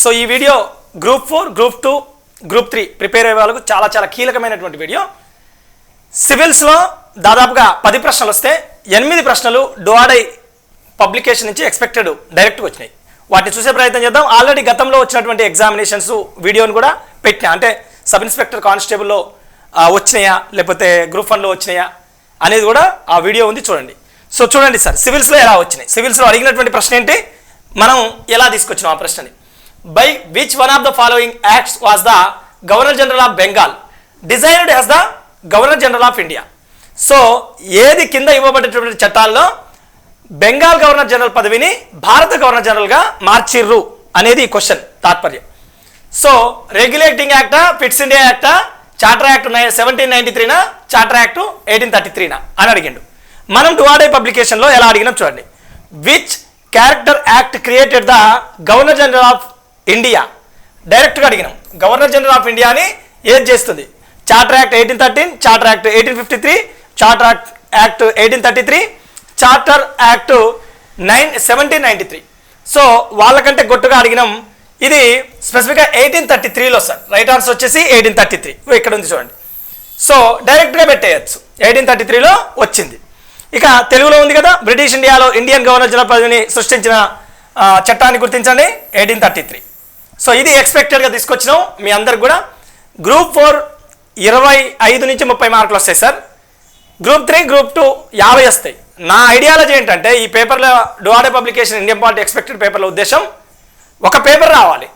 So ఈ video group four group two group three prepare అయ్యే వాళ్ళకు చాలా చాలా కీలకమైనటువంటి వీడియో. సివిల్స్లో దాదాపుగా పది ప్రశ్నలు వస్తే ఎనిమిది ప్రశ్నలు డోఆడై పబ్లికేషన్ నుంచి ఎక్స్పెక్టెడ్ డైరెక్ట్గా వచ్చినాయి. వాటిని చూసే ప్రయత్నం చేద్దాం. ఆల్రెడీ గతంలో వచ్చినటువంటి ఎగ్జామినేషన్స్ వీడియోని కూడా పెట్టినా. అంటే సబ్ ఇన్స్పెక్టర్ కానిస్టేబుల్లో వచ్చినాయా? లేకపోతే గ్రూప్ వన్లో వచ్చినాయా? అనేది కూడా ఆ వీడియో ఉంది చూడండి. సో చూడండి సార్ సివిల్స్లో ఎలా వచ్చినాయి? సివిల్స్లో అడిగినటువంటి ప్రశ్న ఏంటి? మనం ఎలా తీసుకొచ్చినాం ఆ ప్రశ్నని? By which one of the following acts was the governor general of Bengal designed as the governor general of India so ఏది కింద ఇవ్వబడేటటువంటి చట్టాల్లో బెంగాల్ గవర్నర్ జనరల్ పదవిని భారత గవర్నర్ జనరల్గా మార్చిర్రు అనేది క్వశ్చన్ తాత్పర్యం. సో రెగ్యులేటింగ్ యాక్టా ఫిట్స్ ఇండియా యాక్టా చార్టర్ యాక్ట్ సెవెంటీన్ నైన్టీ త్రీనా చార్టర్ యాక్ట్ ఎయిటీన్ థర్టీ త్రీనా అని అడిగిండు. మనం టువాడే పబ్లికేషన్లో ఎలా అడిగినాం చూడండి. Which charter act created the governor general of India. డైరెక్ట్గా అడిగినాం. గవర్నర్ జనరల్ ఆఫ్ ఇండియాని ఏది చేస్తుంది? Charter act eighteen thirteen charter act eighteen fifty three charter act act eighteen thirty three charter act nine seventeen ninety three. So వాళ్ళకంటే గొట్టుగా అడిగినాం. ఇది స్పెసిఫిక్గా ఎయిటీన్ థర్టీ త్రీలో సార్. రైట్ ఆన్సర్ వచ్చేసి ఎయిటీన్ థర్టీ త్రీ. ఇక్కడ ఉంది చూడండి. సో డైరెక్ట్గా పెట్టేయచ్చు. ఎయిటీన్ థర్టీ త్రీలో వచ్చింది. ఇక తెలుగులో ఉంది కదా బ్రిటిష్ ఇండియాలో ఇండియన్ గవర్నర్ జనరల్ పదవిని సృష్టించిన చట్టాన్ని గుర్తించండి. Eighteen thirty three. సో ఇది ఎక్స్పెక్టెడ్గా తీసుకొచ్చినాం. మీ అందరికి కూడా. గ్రూప్ ఫోర్ ఇరవై ఐదు నుంచి ముప్పై మార్కులు వస్తాయి sir. Group three group two యాభై వస్తాయి. నా ఐడియాలజీ ఏంటంటే ఈ పేపర్లో డువాడే పబ్లికేషన్ ఇండియన్ పాలిటీ ఎక్స్పెక్టెడ్ పేపర్ల ఉద్దేశం ఒక పేపర్ రావాలి.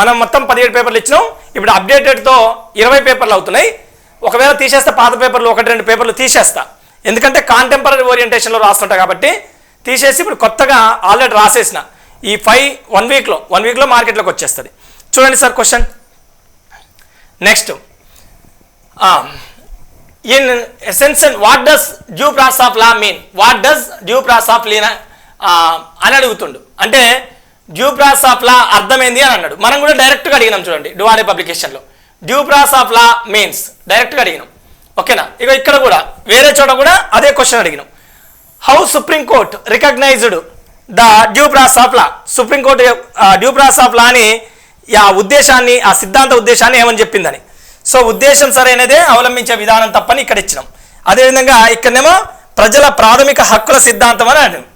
మనం మొత్తం పదిహేడు పేపర్లు ఇచ్చినాం. ఇప్పుడు అప్డేటెడ్తో ఇరవై పేపర్లు అవుతున్నాయి. ఒకవేళ తీసేస్తే పాత పేపర్లు ఒకటి రెండు పేపర్లు తీసేస్తా. ఎందుకంటే కాంటెంపరీ ఓరియంటేషన్లో రాస్తుంటా కాబట్టి తీసేసి ఇప్పుడు కొత్తగా ఆల్రెడీ రాసేసిన. ఈ ఫైవ్ వన్ వీక్లో వన్ వీక్లో మార్కెట్లోకి వచ్చేస్తుంది. చూడండి sir question next in essence what does due process of law mean what does due process of Leena అని అడుగుతుండు. అంటే డ్యూ ప్రాస్ ఆఫ్ లా అర్థమైంది అని అన్నాడు. మనం కూడా డైరెక్ట్గా అడిగినాం చూడండి డువాడే పబ్లికేషన్లో due process of law means డైరెక్ట్గా అడిగినాం. ఓకేనా ఇక ఇక్కడ కూడా వేరే చోట కూడా అదే క్వశ్చన్ అడిగినాం. How supreme court recognized the due process of law supreme court due process of లాని ఆ ఉద్దేశాన్ని ఆ సిద్ధాంత ఉద్దేశాన్ని ఏమని చెప్పిందని. సో ఉద్దేశం సరైనదే అవలంబించే విధానం తప్పని ఇక్కడ ఇచ్చినాం. అదేవిధంగా ఇక్కడనేమో ప్రజల ప్రాథమిక హక్కుల సిద్ధాంతం అని అడిగింది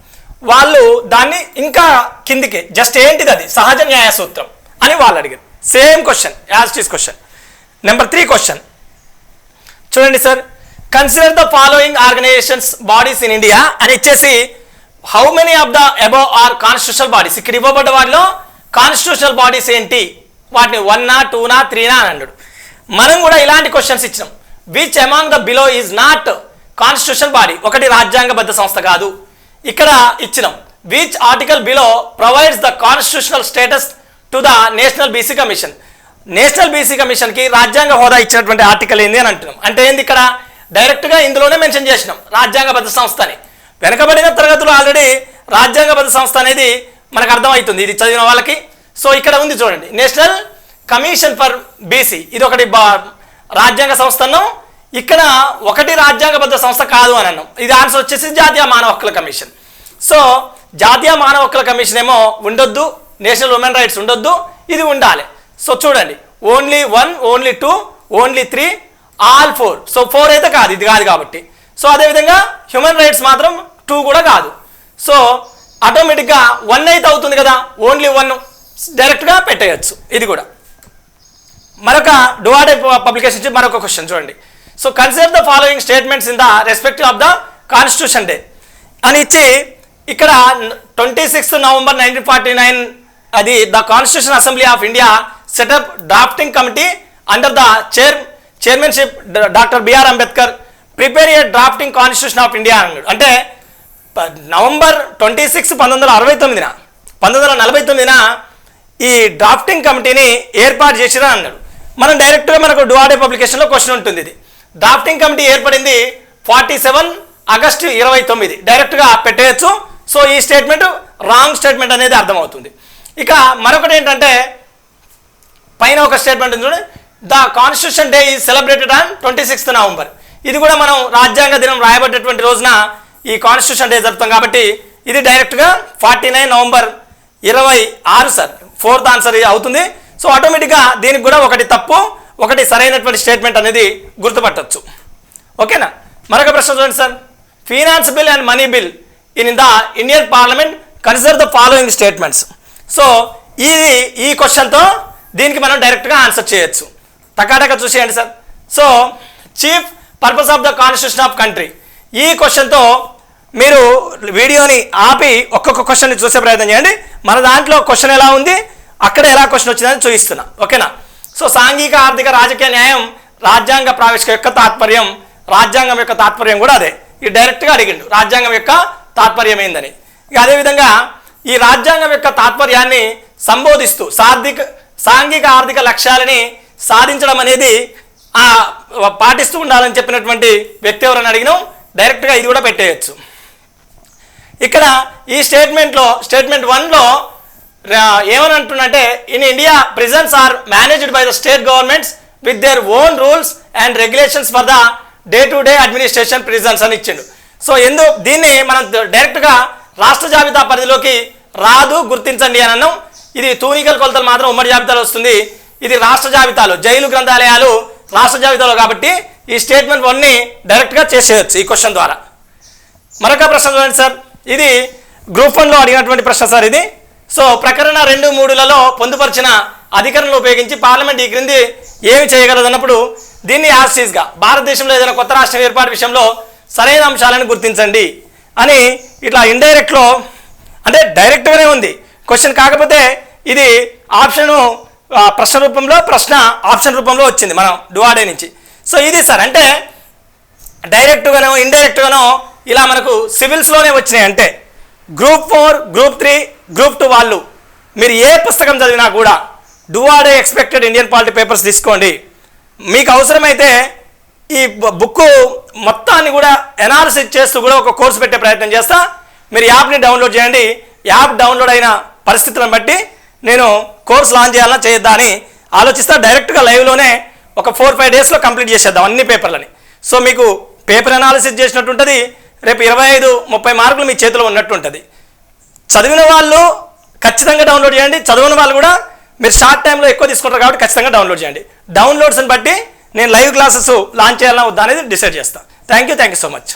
వాళ్ళు దాన్ని ఇంకా కిందికి జస్ట్ ఏంటిది అది? సహజ న్యాయ సూత్రం అని వాళ్ళు అడిగారు. సేమ్ క్వశ్చన్ యాజ్ టీస్ క్వశ్చన్ నెంబర్ త్రీ క్వశ్చన్ చూడండి sir consider the following organizations bodies in India అని ఇచ్చేసి how many of the above are constitutional bodies ఇక్కడ ఇవ్వబడ్డ వాటిలో కాన్స్టిట్యూషనల్ బాడీస్ ఏంటి? వాటిని వన్నా టూనా త్రీనా అని అన్నాడు. మనం కూడా ఇలాంటి క్వశ్చన్స్ ఇచ్చినాం. Which among the below is not constitution body ఒకటి రాజ్యాంగబద్ధ సంస్థ కాదు. ఇక్కడ ఇచ్చినాం. Which article below provides the constitutional status to the national BC commission national BC కమిషన్కి రాజ్యాంగ హోదా ఇచ్చినటువంటి ఆర్టికల్ ఏంది అని అంటున్నాం. అంటే ఏంది ఇక్కడ? డైరెక్ట్గా ఇందులోనే మెన్షన్ చేసినాం. రాజ్యాంగబద్ధ సంస్థ అని వెనకబడిన తరగతులు ఆల్రెడీ రాజ్యాంగబద్ధ సంస్థ అనేది మనకు అర్థమవుతుంది ఇది చదివిన వాళ్ళకి. సో ఇక్కడ ఉంది చూడండి. నేషనల్ కమిషన్ ఫర్ బీసీ ఇది ఒకటి రాజ్యాంగ సంస్థ అన్నాం. ఇక్కడ ఒకటి రాజ్యాంగబద్ధ సంస్థ కాదు అని అన్నాం. ఇది ఆన్సర్ వచ్చేసి జాతీయ మానవ హక్కుల కమిషన్. సో జాతీయ మానవ హక్కుల కమిషన్ ఏమో ఉండొద్దు. నేషనల్ ఉమెన్ రైట్స్ ఉండొద్దు. ఇది ఉండాలి. సో చూడండి. Only one only two only three all four so four అయితే కాదు. ఇది కాదు కాబట్టి. సో అదేవిధంగా హ్యూమన్ రైట్స్ మాత్రం టూ కూడా కాదు. సో ఆటోమేటిక్గా వన్ అయితే అవుతుంది కదా ఓన్లీ వన్ డైరెక్ట్గా పెట్టేయచ్చు. ఇది కూడా. మరొక డువాడే పబ్లికేషన్ నుంచి మరొక క్వశ్చన్ చూడండి. So consider the following statements in the respective of the constitution day అని ఇచ్చి ఇక్కడ twenty sixth November nineteen forty nine అది the constitution assembly of India set up drafting committee under the chair chairmanship doctor BR Ambedkar prepare a drafting constitution of India అన్నాడు. అంటే November twenty six పంతొమ్మిది వందల అరవై తొమ్మిదిన పంతొమ్మిది వందల నలభై తొమ్మిదిన ఈ డ్రాఫ్టింగ్ కమిటీని ఏర్పాటు చేసిరా అన్నాడు. మనం డైరెక్ట్గా మనకు డువాడే పబ్లికేషన్లో క్వశ్చన్ ఉంటుంది ఇది. డ్రాఫ్టింగ్ కమిటీ ఏర్పడింది ఫార్టీ సెవెన్ ఆగస్టు ఇరవై తొమ్మిది. డైరెక్ట్గా పెట్టేయచ్చు. సో ఈ స్టేట్మెంట్ రాంగ్ స్టేట్మెంట్ అనేది అర్థమవుతుంది. ఇక మరొకటి ఏంటంటే పైన ఒక స్టేట్మెంట్ ఉంది చూడండి. The constitution day is celebrated on twenty sixth November. ఇది కూడా మనం రాజ్యాంగ దినం రాయబడ్డటువంటి రోజున ఈ కాన్స్టిట్యూషన్ డే జరుపుతాం కాబట్టి ఇది డైరెక్ట్గా ఫార్టీ నైన్ నవంబర్ ఇరవై ఆరు సార్ ఫోర్త్ ఆన్సర్ అవుతుంది. సో ఆటోమేటిక్గా దీనికి కూడా ఒకటి తప్పు ఒకటి సరైనటువంటి స్టేట్మెంట్ అనేది గుర్తుపట్టచ్చు. ఓకేనా మరొక ప్రశ్న చూడండి sir finance bill and money bill in the Indian parliament consider the following statements so ఇది ఈ క్వశ్చన్తో దీనికి మనం డైరెక్ట్గా ఆన్సర్ చేయొచ్చు. టకాటక చూసేయండి sir so chief purpose of the constitution of country ఈ క్వశ్చన్తో మీరు వీడియోని ఆపి ఒక్కొక్క క్వశ్చన్ని చూసే ప్రయత్నం చేయండి. మన దాంట్లో క్వశ్చన్ ఎలా ఉంది అక్కడ ఎలా క్వశ్చన్ వచ్చిందని చూపిస్తున్నా ఓకేనా? సో సాంఘిక ఆర్థిక రాజకీయ న్యాయం రాజ్యాంగ ప్రావేశిక యొక్క తాత్పర్యం రాజ్యాంగం యొక్క తాత్పర్యం కూడా అదే. ఇది డైరెక్ట్గా అడిగిండు. రాజ్యాంగం యొక్క తాత్పర్యం ఏందని. ఇక అదేవిధంగా ఈ రాజ్యాంగం యొక్క తాత్పర్యాన్ని సంబోధిస్తూ సాధిక సాంఘిక ఆర్థిక లక్ష్యాలని సాధించడం అనేది పాటిస్తూ ఉండాలని చెప్పినటువంటి వ్యక్తి ఎవరని అడిగినాం డైరెక్ట్గా ఇది కూడా పెట్టేయచ్చు. ఇక్కడ ఈ స్టేట్మెంట్లో స్టేట్మెంట్ వన్లో ఏమని అంటున్నంటే in India prisons are managed by the state governments with their own rules and regulations for the day to day administration prisons అని ఇచ్చిండు. సో ఎందు దీన్ని మనం డైరెక్ట్గా రాష్ట్ర జాబితా పరిధిలోకి రాదు గుర్తించండి అని అన్నాం. ఇది తూనికల కొలతలు మాత్రం ఉమ్మడి జాబితాలో వస్తుంది. ఇది రాష్ట్ర జాబితాలో జైలు గ్రంథాలయాలు రాష్ట్ర జాబితాలో కాబట్టి ఈ స్టేట్మెంట్ వన్ని డైరెక్ట్గా చేసేయచ్చు ఈ క్వశ్చన్ ద్వారా. మరొక ప్రశ్న చూడండి సార్. ఇది గ్రూప్ వన్లో అడిగినటువంటి ప్రశ్న సార్ ఇది. సో ప్రకరణ రెండు మూడులలో పొందుపరిచిన అధికారంలో ఉపయోగించి పార్లమెంట్ ఈ క్రింది ఏమి చేయగలదన్నప్పుడు దీన్ని యాసిస్గా భారతదేశంలో ఏదైనా కొత్త రాష్ట్రం ఏర్పాటు విషయంలో సరైన అంశాలను గుర్తించండి అని ఇట్లా ఇండైరెక్ట్లో అంటే డైరెక్ట్గానే ఉంది. క్వశ్చన్ కాకపోతే ఇది ఆప్షను ప్రశ్న రూపంలో ప్రశ్న ఆప్షన్ రూపంలో వచ్చింది మనం డువాడే నుంచి. సో ఇది సార్ అంటే డైరెక్ట్గానో ఇండైరెక్ట్గానో ఇలా మనకు సివిల్స్లోనే వచ్చినాయి అంటే group four group three group two వాళ్ళు మీరు ఏ పుస్తకం చదివినా కూడా డువాడే ఎక్స్పెక్టెడ్ ఇండియన్ పాలిటీ పేపర్స్ తీసుకోండి. మీకు అవసరమైతే ఈ బుక్ మొత్తాన్ని కూడా ఎనాలిసిస్ చేస్తూ కూడా ఒక కోర్సు పెట్టే ప్రయత్నం చేస్తా. మీరు యాప్ని డౌన్లోడ్ చేయండి. యాప్ డౌన్లోడ్ అయిన పరిస్థితులను బట్టి నేను కోర్స్ లాంచ్ చేయాలా చేయొద్దా అని ఆలోచిస్తా. డైరెక్ట్గా లైవ్లోనే ఒక ఫోర్ ఫైవ్ డేస్లో కంప్లీట్ చేసేద్దాం అన్ని పేపర్లని. సో మీకు పేపర్ అనాలిసిస్ చేసినట్టు ఉంటుంది. రేపు ఇరవై ఐదు ముప్పై మార్కులు మీ చేతిలో ఉన్నట్టు ఉంటుంది. చదివిన వాళ్ళు ఖచ్చితంగా డౌన్లోడ్ చేయండి. చదివిన వాళ్ళు కూడా మీరు షార్ట్ టైంలో ఎక్కువ తీసుకుంటారు కాబట్టి ఖచ్చితంగా డౌన్లోడ్ చేయండి. డౌన్లోడ్స్ని బట్టి నేను లైవ్ క్లాసెస్ లాంచ్ చేయాలన్నా వద్దా అనేది డిసైడ్ చేస్తాను thank you thank you so much.